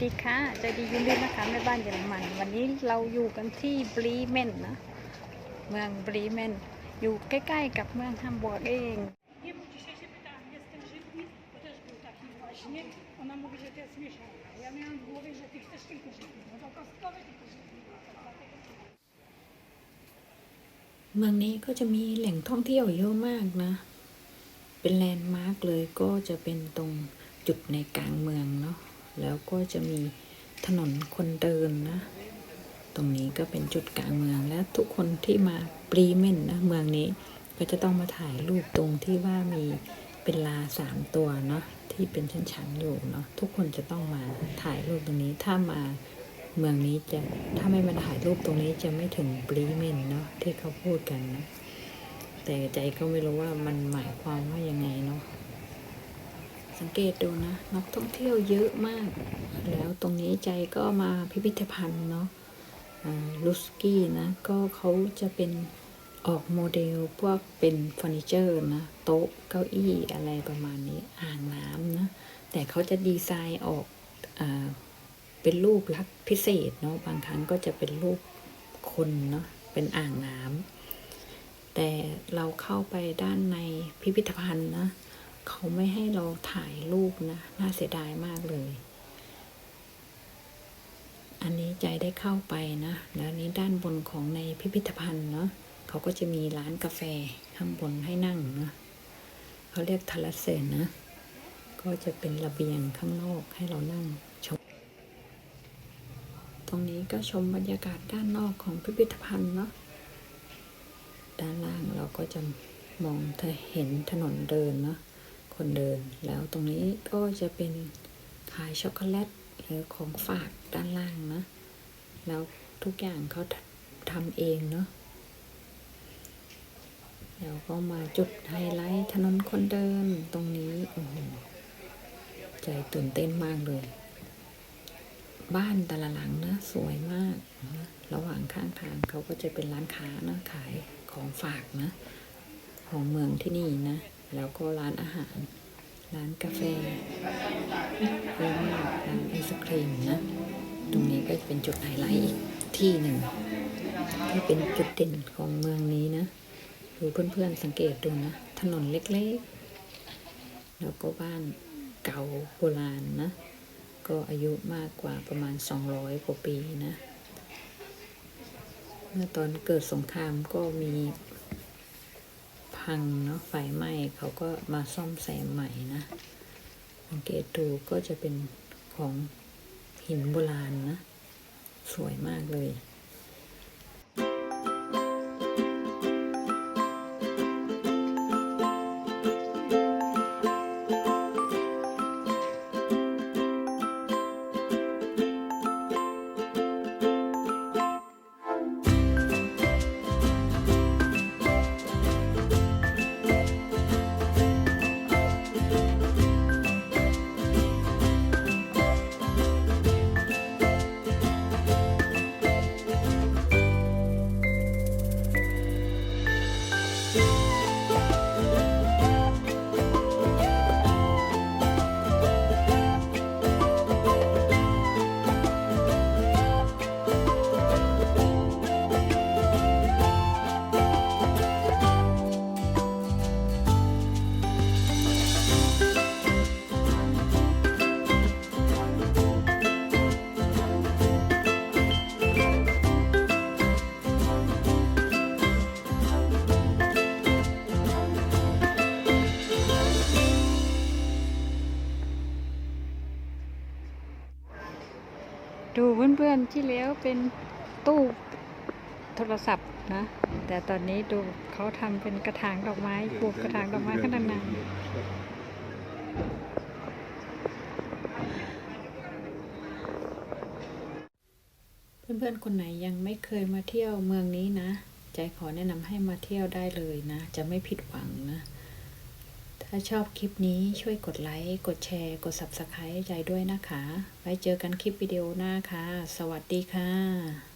ดีค่ะใจดียินดีนะคะแม่บ้านเยอรมัน วันนี้เราอยู่กันที่บรีเมนนะ เมืองบรีเมน อยู่ใกล้ๆกับเมืองฮัมบูร์กเองเมืองนี้ก็จะมีแหล่งท่องเที่ยวเยอะมากนะ เป็นแลนด์มาร์กเลยก็จะเป็นตรงจุดในกลางเมืองเนาะ แล้วก็จะมีถนนคนเดินนะ ตรงนี้ก็เป็นจุดกลางเมืองและทุกคนที่มาปรีเมนนะเมืองนี้ก็จะต้องมาถ่ายรูปตรงที่ว่ามีเป็นลาสามตัวเนาะที่เป็นชั้นๆอยู่เนาะทุกคนจะต้องมาถ่ายรูปตรงนี้ถ้ามาเมืองนี้จะถ้าไม่มาถ่ายรูปตรงนี้จะไม่ถึงปรีเมนเนาะที่เขาพูดกันนะแต่ใจก็ไม่รู้ว่ามันหมายความว่ายังไงเนาะ สังเกตดูนะนักท่องเที่ยวเยอะมาก แล้วตรงนี้ใจก็มาพิพิธภัณฑ์เนาะลุสกี้นะ ก็เขาจะเป็นออกโมเดลพวกเป็นเฟอร์นิเจอร์นะ โต๊ะเก้าอี้อะไรประมาณนี้อ่างน้ำนะ แต่เขาจะดีไซน์ออกอเป็นรูปลักษณ์พิเศษเนาะบางครั้งก็จะเป็นรูปคนเนาะเป็นอ่างน้ำแต่เราเข้าไปด้านในพิพิธภัณฑ์นะ เขาไม่ให้เราถ่ายรูปนะ น่าเสียดายมากเลย อันนี้ใจได้เข้าไปนะ แล้วนี้ด้านบนของในพิพิธภัณฑ์เนาะเขาก็จะมีร้านกาแฟข้างบนให้นั่งนะเขาเรียกทาราเซนนะ ก็จะเป็นระเบียงข้างนอกให้เรานั่งชม ตรงนี้ก็ชมบรรยากาศด้านนอกของพิพิธภัณฑ์เนาะ ด้านล่างเราก็จะมองถ้าเห็นถนนเดินเนาะ คนเดิน แล้วตรงนี้ก็จะเป็นขายช็อกโกแลตหรือของฝากด้านล่างนะ แล้วทุกอย่างเขาทำเองเนาะแล้วก็มาจุดไฮไลท์ถนนคนเดินตรงนี้โอ้โหใจตื่นเต้นมากเลย บ้านแต่ละหลังนะสวยมากนะระหว่างข้างทางเขาก็จะเป็นร้านค้านะขายของฝากนะ ของเมืองที่นี่นะ แล้วก็ร้านอาหาร ร้านกาแฟร้านไอศครีมนะ ตรงนี้ก็เป็นจุดไฮไลท์อีกที่หนึ่งที่เป็นจุดเด่นของเมืองนี้นะดูเพื่อนๆสังเกตดูนะ ถนนเล็กๆ แล้วก็บ้านเก่าโบราณนะ ก็อายุมากกว่าประมาณ 200 กว่าปีนะ เมื่อตอนเกิดสงครามก็มี พังเนาะไฟไหม้เขาก็มาซ่อมแซมใหม่นะสังเกตดูก็จะเป็นของหินโบราณนะ สวยมากเลย ดูเพื่อนๆที่แล้วเป็นตู้โทรศัพท์นะ แต่ตอนนี้ดูเขาทำเป็นกระถางดอกไม้ปลูกกระถางดอกไม้ข้างในเพื่อนๆ คนไหนยังไม่เคยมาเที่ยวเมืองนี้นะ ใจขอแนะนำให้มาเที่ยวได้เลยนะ จะไม่ผิดหวังนะ ถ้าชอบคลิปนี้ช่วยกดไลค์ กดแชร์ กด Subscribe ใจด้วยนะคะ ไว้เจอกันคลิปวิดีโอหน้าค่ะ สวัสดีค่ะ